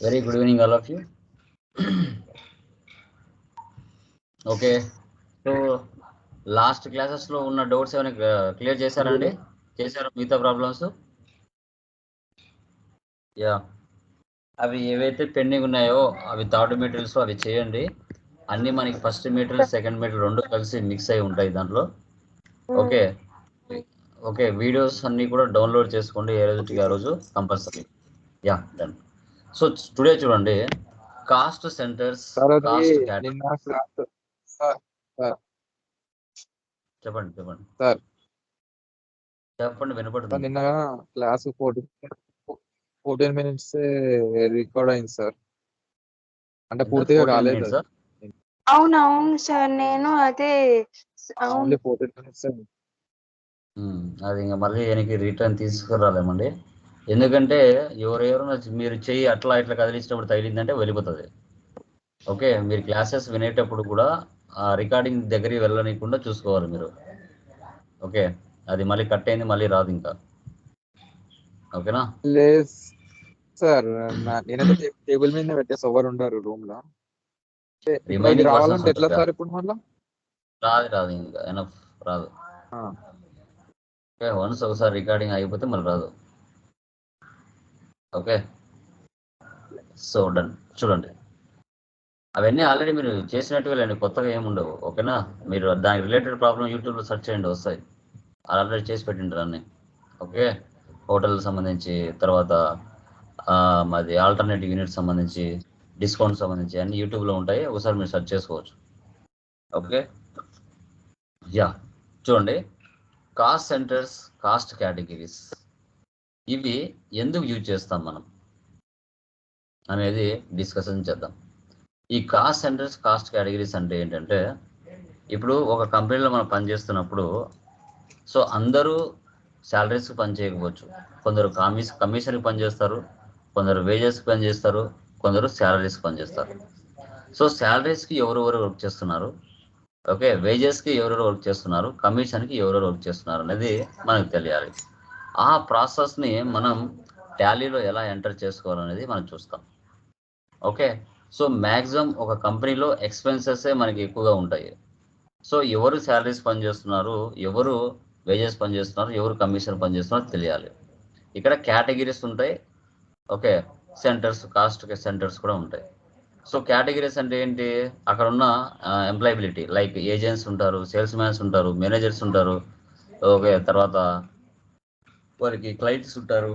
Very good evening all of you okay so last క్లాసెస్లో ఉన్న doubts ఏమైనా uh, clear చేశారండి? చేశారు మిగతా ప్రాబ్లమ్స్ యా అవి ఏవైతే పెండింగ్ ఉన్నాయో అవి థర్డ్ మెటీరియల్స్ అవి చేయండి. అన్ని మనకి ఫస్ట్ మెటీరియల్ సెకండ్ మెటీరియల్ రెండు కలిసి మిక్స్ అయి ఉంటాయి దాంట్లో. ఓకే ఓకే వీడియోస్ అన్నీ కూడా డౌన్లోడ్ చేసుకోండి ఏ రోజుకి ఆ రోజు compulsory yeah done so today చూడండి caste centres sir caste sir చెప్పండి చెప్పండి. సార్. చెప్పండి సార్ వినపడుతుంది నిన్న class fourteen fourteen minutes record అయింది సార్. అంటే పూర్తిగా 14 కాలేదు. ఆ? అవునవును సార్ నేను అదే ఓన్లీ ఫోర్టీన్ మినిట్స్ అది ఇంకా మళ్ళీ వెనక్కి రిటర్న్ తీసుకురాలేమండి. ఎందుకంటే ఎవరెవరు మీరు చెయ్యి అట్లా ఇట్లా కదిలించినప్పుడు తగిలిందంటే వెళ్ళిపోతుంది. ఓకే మీరు క్లాసెస్ వినేటప్పుడు కూడా ఆ రికార్డింగ్ దగ్గరికి వెళ్ళనీయకుండా చూసుకోవాలి మీరు. ఓకే అది మళ్ళీ కట్ అయింది మళ్ళీ రాదు ఇంకా. ఓకేనా? లేదు సార్ నేనైతే టేబుల్ మీద పెట్టేసి ఎవరు ఉండరు రూమ్లో రావాలంటే ఎట్లా. సార్ ఇప్పుడు మళ్ళా? రాదు రాదు ఇంకా ఎనఫ్ రాదు. ఓకే వన్స్ ఒకసారి రికార్డింగ్ అయిపోతే మళ్ళీ రాదు. ఓకే. So done. చూడండి. అవన్నీ ఆల్రెడీ మీరు చేసినట్టుగా లేండి కొత్తగా ఏమి ఉండవు ఓకేనా? మీరు దానికి రిలేటెడ్ ప్రాబ్లం యూట్యూబ్లో సెర్చ్ చేయండి వస్తాయి. ఆల్రెడీ చేసి పెట్టింటారు అన్నీ ఓకే? హోటల్ సంబంధించి తర్వాత మాది ఆల్టర్నేటివ్ యూనిట్ సంబంధించి డిస్కౌంట్ సంబంధించి అన్ని యూట్యూబ్లో ఉంటాయి ఒకసారి మీరు సెర్చ్ చేసుకోవచ్చు ఓకే? యా. చూడండి కాస్ట్ సెంటర్స్ కాస్ట్ కేటగిరీస్. ఇవి ఎందుకు యూజ్ చేస్తాం మనం? అనేది డిస్కషన్ చేద్దాం. ఈ కాస్ట్ సెంటర్స్ కాస్ట్ కేటగిరీస్ అంటే ఏంటంటే ఇప్పుడు ఒక కంపెనీలో మనం పనిచేస్తున్నప్పుడు సో అందరూ శాలరీస్కి పని చేయకపోవచ్చు. కొందరు కమిస్ కమిషన్కి పనిచేస్తారు కొందరు వేజెస్కి పనిచేస్తారు కొందరు శాలరీస్కి పనిచేస్తారు సో శాలరీస్కి ఎవరెవరు వర్క్ చేస్తున్నారు? ఓకే వేజెస్కి ఎవరెవరు వర్క్ చేస్తున్నారు? కమిషన్కి ఎవరెవరు వర్క్ చేస్తున్నారు అనేది మనకు తెలియాలి. ఆ ప్రాసెస్ని మనం టాలీలో ఎలా ఎంటర్ చేసుకోవాలనేది మనం చూస్తాం. ఓకే? సో మ్యాక్సిమం ఒక కంపెనీలో ఎక్స్పెన్సెసే మనకి ఎక్కువగా ఉంటాయి. సో ఎవరు శాలరీస్ పనిచేస్తున్నారు ఎవరు వేజెస్ పనిచేస్తున్నారు ఎవరు కమిషన్ పనిచేస్తున్నారు తెలియాలి. ఇక్కడ కేటగిరీస్ ఉంటాయి. ఓకే? సెంటర్స్ కాస్ట్ సెంటర్స్ కూడా ఉంటాయి. సో కేటగిరీస్ అంటే ఏంటి? అక్కడ ఉన్న ఎంప్లాయబిలిటీ. లైక్ ఏజెంట్స్ ఉంటారు సేల్స్ మ్యాన్స్ ఉంటారు మేనేజర్స్ ఉంటారు. ఓకే? తర్వాత వారికి క్లయింట్స్ ఉంటారు.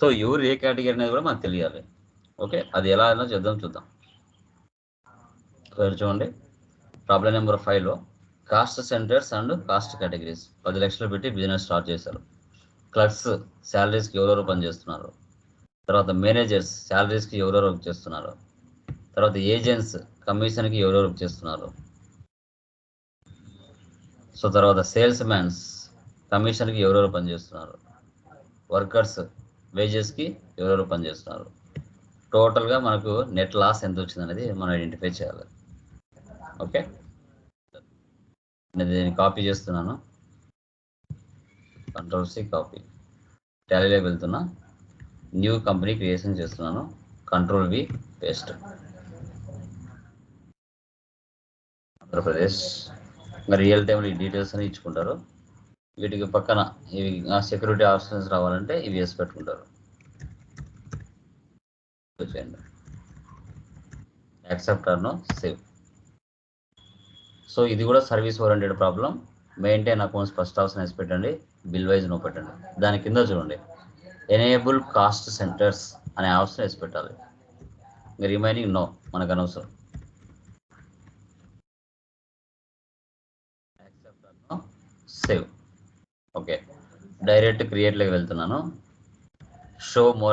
సో ఎవరు ఏ కేటగిరీ అనేది కూడా మనకు తెలియాలి. ఓకే అది ఎలా అయినా చేద్దాం చూద్దాం. ఇక్కడ చూడండి. ప్రాబ్లం నెంబర్ ఫైవ్లో cost centres and cost categories పది లక్షలు పెట్టి బిజినెస్ స్టార్ట్ చేశారు. క్లర్క్స్ శాలరీస్కి ఎవరెవరు పనిచేస్తున్నారు తర్వాత మేనేజర్స్ శాలరీస్కి ఎవరెవరు వర్క్ చేస్తున్నారు? తర్వాత ఏజెంట్స్ కమిషన్కి ఎవరెవరు వర్క్ చేస్తున్నారు? సో తర్వాత సేల్స్ మ్యాన్స్ కమిషన్కి ఎవరెవరు పనిచేస్తున్నారు వర్కర్స్ వేజెస్కి ఎవరెవరు పనిచేస్తున్నారు టోటల్గా మనకు నెట్ లాస్ ఎంత వచ్చింది అనేది మనం ఐడెంటిఫై చేయాలి. ఓకే? నేను దీన్ని కాపీ చేస్తున్నాను. Control C copy. టాలీలో వెళ్తున్నా. న్యూ కంపెనీ క్రియేషన్ చేస్తున్నాను. Control V paste Andhra Pradesh. మరి రియల్ టైంలో ఈ డీటెయిల్స్ అని ఇచ్చుకుంటారు. వీటికి పక్కన ఇవి సెక్యూరిటీ ఆప్షన్స్ రావాలంటే ఇవి వేసి పెట్టుకుంటారు. చేయండి. యాక్సెప్ట్ సేవ్ సో ఇది కూడా service oriented problem maintain accounts first option వేసి పెట్టండి. బిల్ వైజ్ నో పెట్టండి. దాని కింద చూడండి. ఎనేబుల్ కాస్ట్ సెంటర్స్ అనే ఆప్షన్ వేసి పెట్టాలి. రిమైనింగ్ నో మనకు అనవసరం. Save okay. డైరెక్ట్ క్రియేట్లోకి వెళ్తున్నాను. Show more